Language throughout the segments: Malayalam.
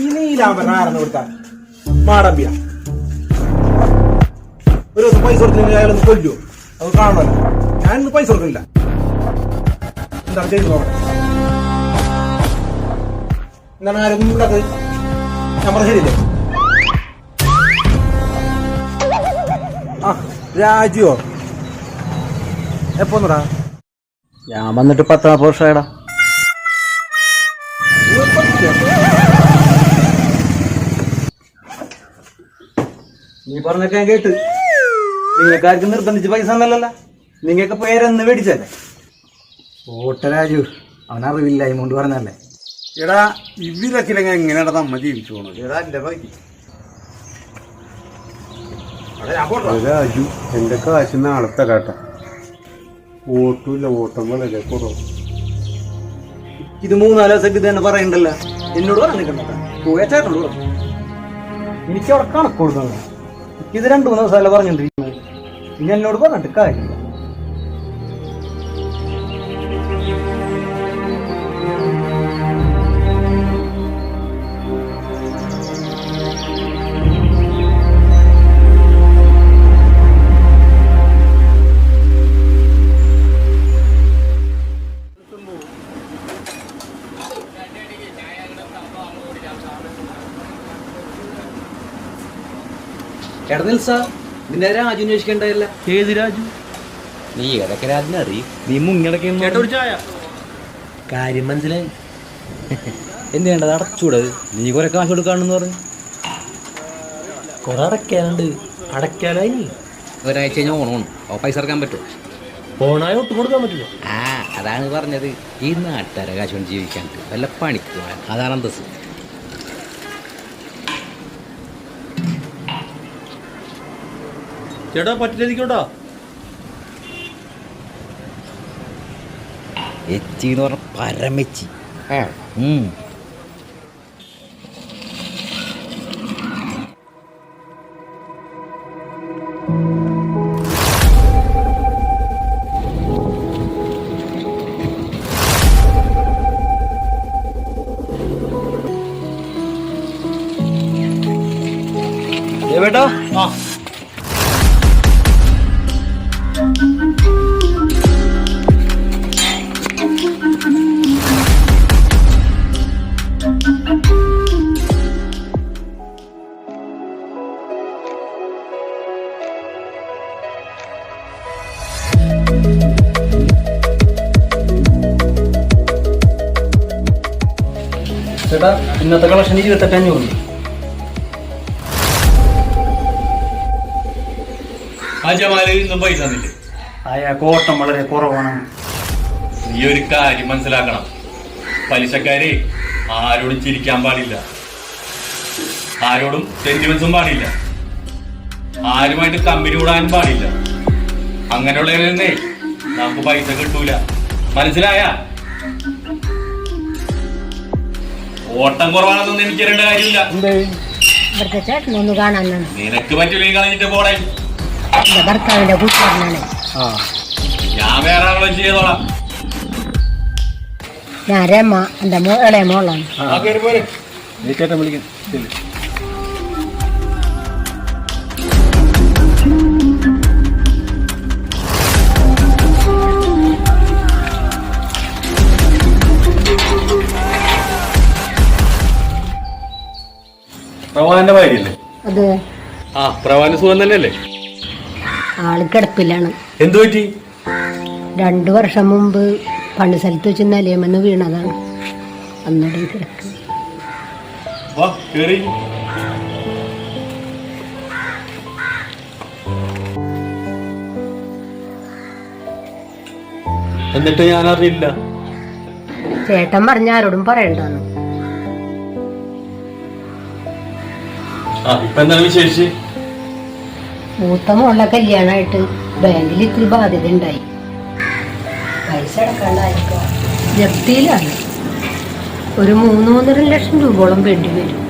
ഈ മാടമ്പിയ. ഒരു പൈസ കൊടുത്തില്ലെങ്കിൽ അയാളൊന്ന് കൊല്ലുവോ? അത് ഞാൻ പൈസ കൊടുക്കുന്നില്ല എന്താ ചെയ്തു എന്താണ് ആരും ഞാൻ ആ രാജുവോ? എപ്പോന്നടാ ഞാൻ വന്നിട്ട് പത്ത് നാൽപ്പത് വർഷമായടാ നീ പറഞ്ഞൊക്കെ ഞാൻ കേട്ട്. നിങ്ങൾക്കാർക്കും നിർബന്ധിച്ച് പൈസ ഒന്നല്ലല്ല നിങ്ങൾക്ക് പേരെന്ന് മേടിച്ചല്ലേ ഓട്ടരാജു അവനറിവില്ല ഇമോണ്ട് പറഞ്ഞല്ലേ എടാ ഇവരൊക്കെ എങ്ങനെയാണ് നമ്മ ജീവിച്ചു പോണത്? എടാ എന്റെ ബാക്കി രാജു എന്റെ കാശ് നാളെ തരാട്ട. ഓട്ടുമില്ല ഓട്ടം കുറവ് ഇത് മൂന്നാൽ ദിവസം ഇത് പറയണ്ടല്ലോ. എന്നോട് പറഞ്ഞിട്ടുണ്ടോ എനിക്ക് കണക്ക് കൊടുക്കണം ഇത് രണ്ടു മൂന്ന് ദിവസമല്ല പറഞ്ഞിട്ടുണ്ട്. ഇനി എന്നോട് പറഞ്ഞിട്ട് കാര്യമില്ല. എടാ നിൽസാ നിന്നെ രാജു അന്വേഷിക്കണ്ടല്ല ഏത് രാജു? നീ രാജിനെ അറിയും? നീ ചായ. കാര്യം മനസ്സിലായി. എന്ത് വേണ്ടത് അടച്ചുകൂടത് നീ കുറെ കാശ് കൊടുക്കാണെന്ന് പറഞ്ഞു. കുറെ അടയ്ക്കാനുണ്ട്. അടയ്ക്കാനായി നീ. ഒരാഴ്ച കഴിഞ്ഞാൽ ഓണമാണ് ഓ പൈസ ഇറക്കാൻ പറ്റുമോ? ഓണായ ഒട്ടും കൊടുക്കാൻ പറ്റില്ല. ആ അതാണ് പറഞ്ഞത്. ഈ നാട്ടുകാരെ കാശ് കൊണ്ട് ജീവിക്കാൻ. വല്ല പണിക്ക് പോകാൻ. അതാണ് അന്തസ് ചേട്ടാ പറ്റില്ലായിരിക്കോട്ടാ എച്ചി എന്ന് പറഞ്ഞ പരമെച്ചി. thank ബേട്ടോ ചേട്ടാ ഇന്നത്തെ കളക്ഷൻ ഇരുപത്തെട്ട് അഞ്ഞൂറ് കോട്ടം ഇന്നും പൈസ തന്നില്ലേ? അയാൾക്ക് ഓട്ടം വളരെ കുറവാണ്. നീ ഒരു കാര്യം മനസ്സിലാക്കണം. പലിശക്കാരെ ആരോടും ചിരിക്കാൻ പാടില്ല. ആരോടും സെന്റിമെന്റ്സും പാടില്ല. ആരുമായിട്ട് കമ്പനി കൂടാനും പാടില്ല. അങ്ങനെയുള്ളവരെ നമുക്ക് പൈസ കിട്ടൂല. മനസ്സിലായ? ഓട്ടം കുറവാണെന്നൊന്നും എനിക്ക് രണ്ട് കാര്യമില്ല. ഇവിടുത്തെ കാണാനാണ് നിനക്ക് പറ്റൂലെങ്കിൽ കളഞ്ഞിട്ട് പോടെ എന്റെ ഭർത്താവിന്റെ കൂട്ടുകാരനാണ്. ഞാൻ വേറെ ആളെ ചെയ്തോളാം. ഞാൻ രമ എന്റെ ഇളയ മോളാണ്. ചേട്ടൻ വിളിക്കും. പ്രവാന്റെ ഭാര്യല്ലേ അതെ. ആ പ്രവാന്റെ സുഖം തന്നെയല്ലേ? ആൾ കിടപ്പിലാണ്. എന്തു പറ്റി? രണ്ടു വർഷം മുമ്പ് പണി സ്ഥലത്ത് വെച്ച് നിലയമെന്ന് വീണതാണ്. അന്നേരം കിടക്ക്. എന്നിട്ട് ഞാൻ അറിയില്ല ചേട്ടൻ പറഞ്ഞ ആരോടും പറയണ്ടാന്ന്. ഇപ്പൊ എന്താണ് വിശേഷിച്ച്? മൂത്ത മോളെ കല്യാണമായിട്ട് ബാങ്കിൽ ഇത്തിരി ബാധ്യത ഉണ്ടായി. പൈസ അടക്കാണ്ടായിരിക്കോ ജപ്തിയിലാണ്. ഒരു മൂന്ന് മൂന്നര ലക്ഷം രൂപോളം വേണ്ടി വരും.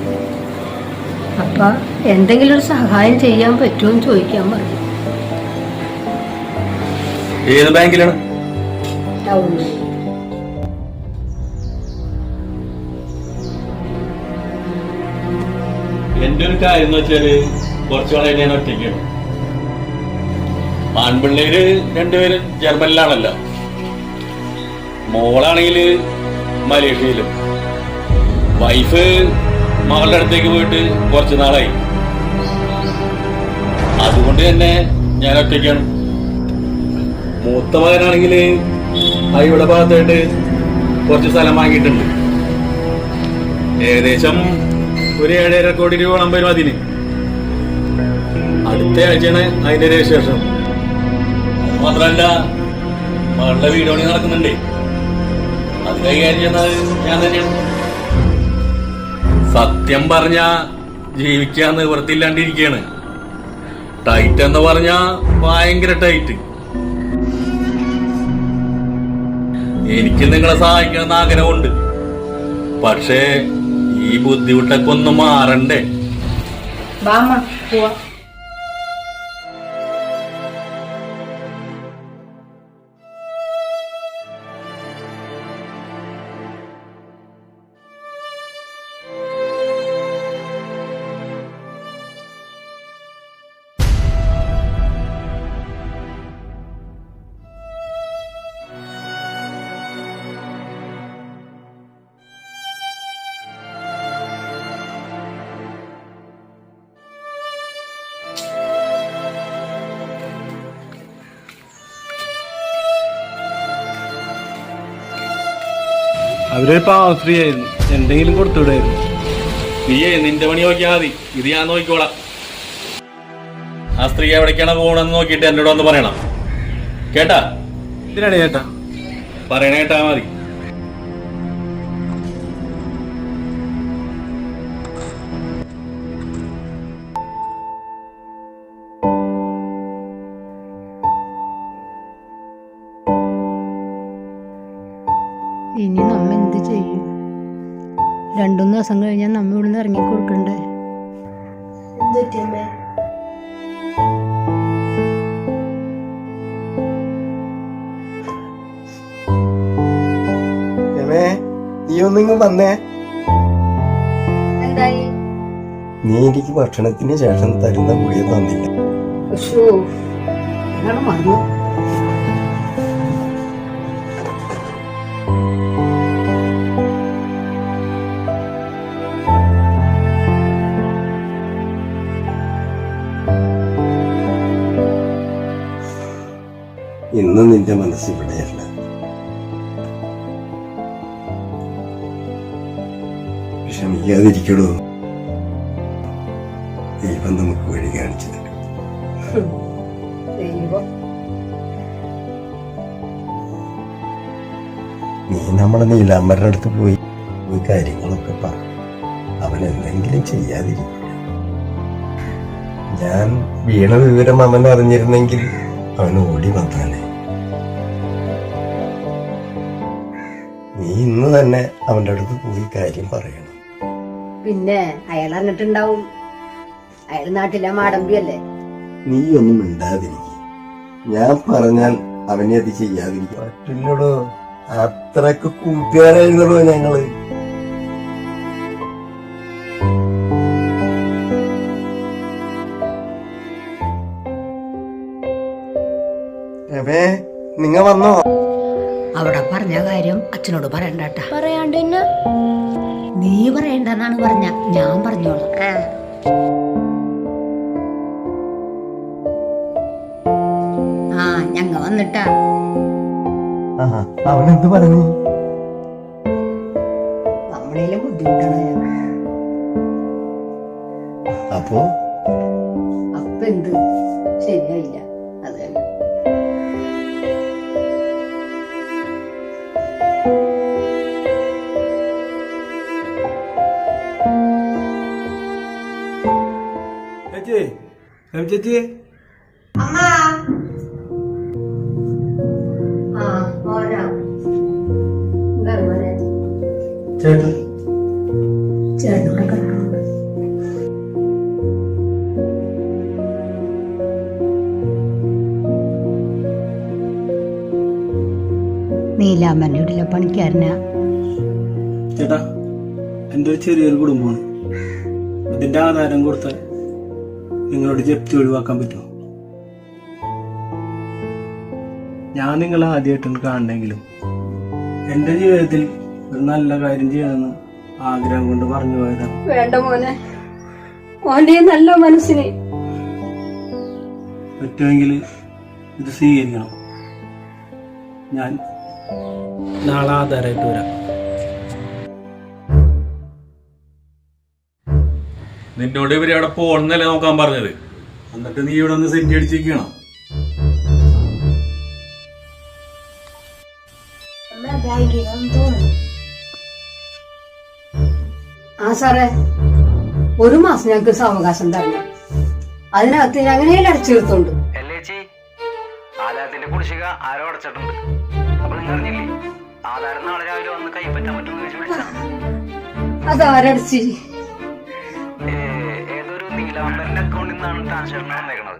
അപ്പൊ എന്തെങ്കിലും ഒരു സഹായം ചെയ്യാൻ പറ്റുമോ എന്ന് ചോദിക്കാൻ പറഞ്ഞു. ഏത് ബാങ്കിലാണ്? ടൗണിൽ എന്റെ ഒരു കാര്യം എന്ന് വെച്ചാൽ കുറച്ചു നാളായി ഞാൻ ഒറ്റയ്ക്കാണ്. ആൺപിള്ളേര് രണ്ടുപേരും ജർമ്മനിലാണല്ലോ. മോളാണെങ്കിൽ മലേഷ്യയിലും. വൈഫ് മകളുടെ അടുത്തേക്ക് പോയിട്ട് കുറച്ചു നാളായി. അതുകൊണ്ട് തന്നെ ഞാൻ ഒറ്റയ്ക്കാണ്. മൂത്ത മകനാണെങ്കിൽ ഇവിടെ ഭാഗത്തായിട്ട് കുറച്ച് സ്ഥലം വാങ്ങിയിട്ടുണ്ട്. ഏകദേശം ഒരു ഏഴര കോടി രൂപ വരും അതിന്. അടുത്ത ആഴ്ചയാണ് അതിന്റെ രജിസ്ട്രേഷൻ. മാത്രല്ല മകളുടെ വീട് പണി നടക്കുന്നുണ്ട്. അത് കൈകാര്യം ഞാൻ തന്നെയാണ്. സത്യം പറഞ്ഞ ജീവിക്കാൻ നിവൃത്തിയില്ലാണ്ടിരിക്കുകയാണ് ടൈറ്റ് എന്ന് പറഞ്ഞ ഭയങ്കര ടൈറ്റ്. എനിക്ക് നിങ്ങളെ സഹായിക്കണം എന്ന് ആഗ്രഹമുണ്ട്. പക്ഷേ ഈ ബുദ്ധിമുട്ടൊക്കെ ഒന്ന് മാറണ്ടേ? ബാമ്മ പോവാ. അവരൊരു ആയിരുന്നു. എന്തെങ്കിലും കൊടുത്തുവിടായിരുന്നു. നീയേ നിന്റെ പണി നോക്കിയാൽ മതി. ഇത് ഞാൻ നോക്കിക്കോളാം. ആ സ്ത്രീ എവിടേക്കാണ് പോകണമെന്ന് നോക്കിയിട്ട് എന്നോട് ഒന്ന് പറയണം. കേട്ടാ? ഇതിനാണ് ചേട്ടാ? പറയണ കേട്ടാ മതി. രമേ നീ ഒന്നിങ്ങ് വന്നേ? എന്തായി? നീ എനിക്ക് ഭക്ഷണത്തിന് ശേഷം തരുന്ന ഗുളിക തന്നില്ല. മറന്നു ഇന്ന് നിന്റെ മനസ്സ് ഇവിടെയല്ല വിഷമിക്കാതിരിക്കടോ. ദൈവം നമുക്ക് വഴി കാണിച്ചു തരും. നീ നമ്മളെ നീലാമ്പരുടെ അടുത്ത് പോയി പോയി കാര്യങ്ങളൊക്കെ പറ. അവൻ എന്തെങ്കിലും ചെയ്യാതിരിക്കും ഞാൻ വീണ വിവരം അവൻ അറിഞ്ഞിരുന്നെങ്കിൽ അവൻ ഓടി വന്നാനെ ഇന്ന് തന്നെ അവന്റെ അടുത്ത് പോയി കാര്യം പറയണം. പിന്നെ അയാൾ അറിഞ്ഞിട്ടുണ്ടാവും. അയാൾ നാട്ടിലെ മാടമ്പിയല്ലേ? നീ ഒന്നും മിണ്ടാതിരിക്കും. ഞാൻ പറഞ്ഞാൽ അവനെ അത് ചെയ്യാതിരിക്കും. പറ്റില്ലടോ അത്രയ്ക്ക് കൂട്ടുകാരായിരുന്നല്ലോ ഞങ്ങൾ. നിങ്ങ വന്നോ? അവിടെ പറഞ്ഞ കാര്യം അച്ഛനോട് പറയണ്ട പറയാണ്ട് നീ പറയണ്ടെന്നാണ് പറഞ്ഞ. ഞാൻ പറഞ്ഞോളാം. ആ. ഞങ്ങ വന്നിട്ടാ. ആഹാ അവനെന്ത് പറഞ്ഞു? നമ്മളേലും ബുദ്ധിമുട്ടാണ് അപ്പോ അപ്പൊ? എന്ത് ശരിയായില്ല. രമ ചേച്ചി ആ പോരാ. എന്താണ് ചേട്ടൻ ചേട്ടനോട് കിടക്കണം നീലാമ്മന്റെ വീട്ടിലെ പണിക്കാരനാ ചേട്ടാ എന്റെ ഒരു ചെറിയൊരു കുടുംബമാണ്. അതിന്റെ ആധാരം കൊടുത്താൽ നിങ്ങളോട് ജപ്തി ഒഴിവാക്കാൻ പറ്റുമോ? ഞാൻ നിങ്ങളെ ആദ്യമായിട്ടൊന്ന് കാണണമെങ്കിലും എന്റെ ജീവിതത്തിൽ ഒരു നല്ല കാര്യം ചെയ്യണമെന്ന് ആഗ്രഹം കൊണ്ട് പറഞ്ഞു പോയതാണ് വേണ്ട മോനെ. മോന്റെ നല്ല മനസ്സിന്. പറ്റുമെങ്കിൽ ഇത് സ്വീകരിക്കണം. ഞാൻ നാളെ ആധാരമായിട്ട് വരാം. നിന്നോട് ഇവർ അവിടെ പോണെന്നല്ലേ നോക്കാൻ പറഞ്ഞത്? എന്നിട്ട് നീ ഇവിടെ ഒന്ന് സെന്റ് അടിച്ചിരിക്കണം? ആ സാറേ ഒരു മാസം ഞങ്ങൾക്ക് സാവകാശം തരണം. അതിനകത്ത് ഞാൻ അങ്ങനെ അടച്ചു തീർത്തുണ്ട് എല്ലേച്ചി ആധാരത്തിന്റെ കുടിശ്ശിക ആരോ അടച്ചിട്ടുണ്ട്. അപ്പൊ നിങ്ങൾ അറിഞ്ഞില്ലേ? ആധാരം നാളെ രാവിലെ വന്ന് കൈപ്പറ്റാൻ പറ്റുമെന്ന് ചോദിച്ചു നീലാംബരന്റെ അക്കൗണ്ടിൽ നിന്നാണ് ട്രാൻസ്ഫർ വന്നേക്കണത്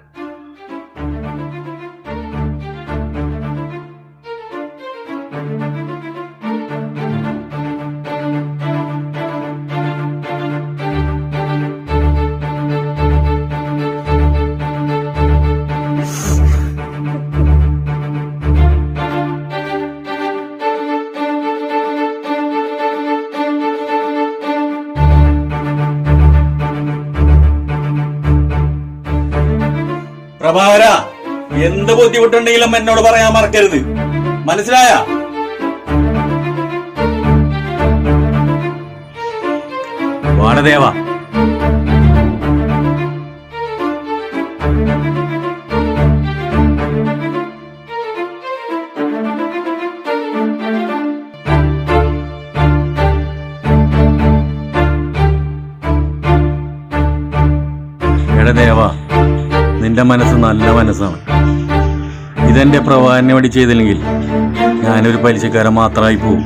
എന്ത് ബുദ്ധിമുട്ടുണ്ടെങ്കിലും എന്നോട് പറയാൻ മറക്കരുത്. മനസ്സിലായ? വാണദേവ. എടാ നിന്റെ മനസ്സ് നല്ല മനസ്സാണ്. ഇതെന്റെ പ്രവാഹനെ വേണ്ടി ചെയ്തില്ലെങ്കിൽ ഞാനൊരു പലിശക്കാരൻ മാത്രമായി പോകും